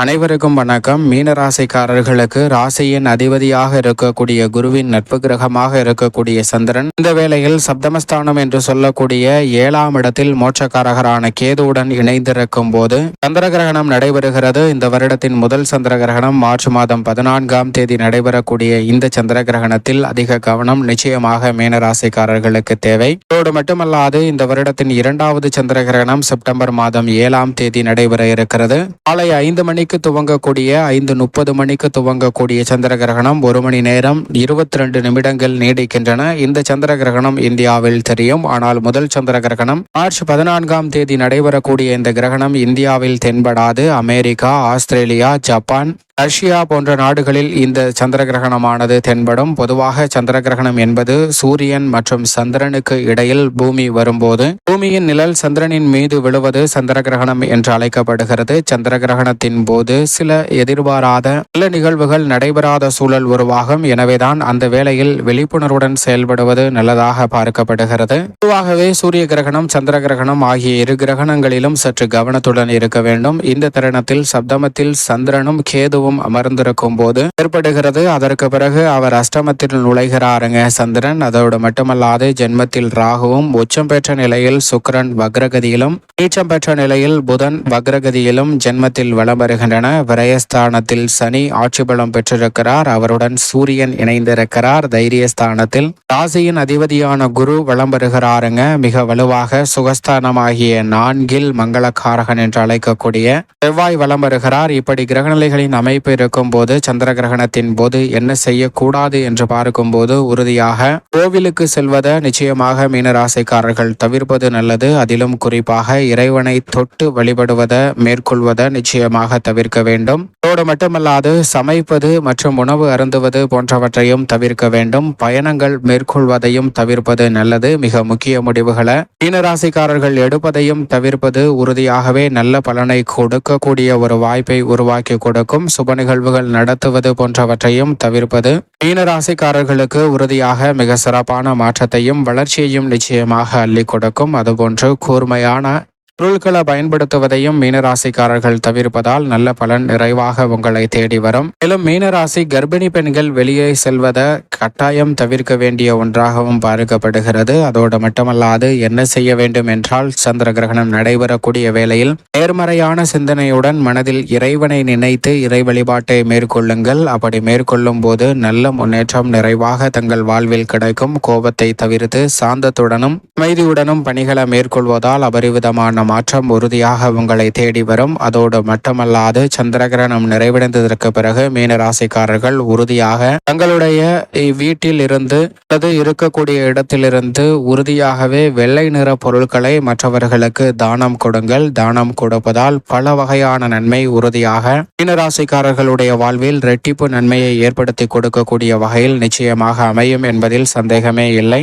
அனைவருக்கும் வணக்கம். மீன ராசிக்காரர்களுக்கு ராசியின் அதிபதியாக இருக்கக்கூடிய குருவின் நட்பு கிரகமாக இருக்கக்கூடிய சந்திரன் இந்த வேளையில் சப்தமஸ்தானம் என்று சொல்லக்கூடிய ஏழாம் இடத்தில் மோட்சக்காரகரான கேதுவுடன் இணைந்திருக்கும் போது சந்திர கிரகணம் நடைபெறுகிறது. இந்த வருடத்தின் முதல் சந்திர கிரகணம் மார்ச் மாதம் பதினான்காம் தேதி நடைபெறக்கூடிய இந்த சந்திர கிரகணத்தில் அதிக கவனம் நிச்சயமாக மீன ராசிக்காரர்களுக்கு தேவை. இதோடு மட்டுமல்லாது இந்த வருடத்தின் இரண்டாவது சந்திர கிரகணம் செப்டம்பர் மாதம் ஏழாம் தேதி நடைபெற இருக்கிறது. காலை ஐந்து மணி மணிக்கு துவங்கக்கூடிய ஐந்து முப்பது மணிக்கு துவங்கக்கூடிய சந்திர கிரகணம் ஒரு மணி நேரம் இருபத்தி ரெண்டு நிமிடங்கள் நீடிக்கின்றன. இந்த சந்திர கிரகணம் இந்தியாவில் தெரியும். ஆனால் முதல் சந்திர கிரகணம் மார்ச் பதினான்காம் தேதி நடைபெறக்கூடிய இந்த கிரகணம் இந்தியாவில் தென்படாது. அமெரிக்கா ஆஸ்திரேலியா ஜப்பான் ரஷ்யா போன்ற நாடுகளில் இந்த சந்திர கிரகணமானது தென்படும். பொதுவாக சந்திர கிரகணம் என்பது சூரியன் மற்றும் சந்திரனுக்கு இடையில் பூமி வரும்போது பூமியின் நிழல் சந்திரனின் மீது விழுவது சந்திர கிரகணம் என்று அழைக்கப்படுகிறது. சந்திர கிரகணத்தின் போது சில எதிர்பாராத நல்ல நிகழ்வுகள் நடைபெறாத சூழல் உருவாகும். எனவேதான் அந்த வேளையில் விழிப்புணர்வுடன் செயல்படுவது நல்லதாக பார்க்கப்படுகிறது. பொதுவாகவே சூரிய கிரகணம் சந்திர கிரகணம் ஆகிய இரு கிரகணங்களிலும் சற்று கவனத்துடன் இருக்க வேண்டும். இந்த தருணத்தில் சப்தமத்தில் சந்திரனும் கேது குருவும் அமர்ந்திருக்கும் போது ஏற்படுகிறது. அதற்கு பிறகு அவர் அஷ்டமத்தில் நுழைகிறாருங்க சந்திரன். அதோடு மட்டுமல்லாது ஜென்மத்தில் ராகுவும் உச்சம் பெற்ற நிலையில் சுக்கிரன் வக்ரகதியிலும் நீச்சம் பெற்ற நிலையில் புதன் வக்ரகதியிலும் ஜென்மத்தில் வளம் வருகின்றன. விரயஸ்தானத்தில் சனி ஆட்சி பலம் பெற்றிருக்கிறார். அவருடன் சூரியன் இணைந்திருக்கிறார். தைரியஸ்தானத்தில் ராசியின் அதிபதியான குரு வளம் வருகிறாருங்க. மிக வலுவாக சுகஸ்தானமாகிய நான்கில் மங்களக்காரகன் என்று அழைக்கக்கூடிய செவ்வாய் வளம் வருகிறார். இப்படி கிரகநிலைகளின் அமை அமைப்பு இருக்கும் போது சந்திர கிரகணத்தின் போது என்ன செய்யக்கூடாது என்று பார்க்கும்போது உறுதியாக கோவிலுக்கு செல்வதை நிச்சயமாக மீனராசிக்காரர்கள் தவிர்ப்பது நல்லது. அதிலும் குறிப்பாக இறைவனை தொட்டு வழிபடுவதை மேற்கொள்வதை நிச்சயமாக தவிர்க்க வேண்டும். அதோடு மட்டுமல்லாது சமைப்பது மற்றும் உணவு அருந்துவது போன்றவற்றையும் தவிர்க்க வேண்டும். பயணங்கள் மேற்கொள்வதையும் தவிர்ப்பது நல்லது. மிக முக்கிய முடிவுகளை மீனராசிக்காரர்கள் எடுப்பதையும் தவிர்ப்பது உறுதியாகவே நல்ல பலனை கொடுக்கக்கூடிய ஒரு வாய்ப்பை உருவாக்கி கொடுக்கும். சுப நிகழ்வுகள் நடத்துவது போன்றவற்றையும் தவிர்ப்பது. மீனராசிக்காரர்களுக்கு உறுதியாக மிக சிறப்பான மாற்றத்தையும் வளர்ச்சியையும் நிச்சயமாக அள்ளி கொடுக்கும். அதுபோன்று கூர்மையான பொருட்களை பயன்படுத்துவதையும் மீனராசிக்காரர்கள் தவிர்ப்பதால் நல்ல பலன் நிறைவாக உங்களை தேடி வரும். மேலும் மீனராசி கர்ப்பிணி பெண்கள் வெளியே செல்வதை கட்டாயம் தவிர்க்க வேண்டிய ஒன்றாகவும் பார்க்கப்படுகிறது அதோடு மட்டுமல்லாது என்ன செய்ய வேண்டும் என்றால் சந்திர கிரகணம் நடைபெறக்கூடிய வேளையில் நேர்மறையான சிந்தனையுடன் மனதில் இறைவனை நினைத்து இறை வழிபாட்டை மேற்கொள்ளுங்கள். அப்படி மேற்கொள்ளும் போது நல்ல முன்னேற்றம் நிறைவாக தங்கள் வாழ்வில் கிடைக்கும். கோபத்தை தவிர்த்து சாந்தத்துடனும் அமைதியுடனும் பணிகளை மேற்கொள்வதால் அபரிவிதமான மாற்றம் உறுதியாக உங்களை தேடி வரும். அதோடு மட்டுமல்லாது சந்திரகிரணம் நிறைவடைந்ததற்கு பிறகு மீன ராசிக்காரர்கள் உறுதியாக தங்களுடைய வீட்டில் இருந்து அல்லது இருக்கக்கூடிய இடத்திலிருந்து உறுதியாகவே வெள்ளை நிற பொருட்களை மற்றவர்களுக்கு தானம் கொடுங்கள். தானம் கொடுப்பதால் பல வகையான நன்மை உறுதியாக மீனராசிக்காரர்களுடைய வாழ்வில் ரெட்டிப்பு நன்மையை ஏற்படுத்தி கொடுக்கக்கூடிய வகையில் நிச்சயமாக அமையும் என்பதில் சந்தேகமே இல்லை.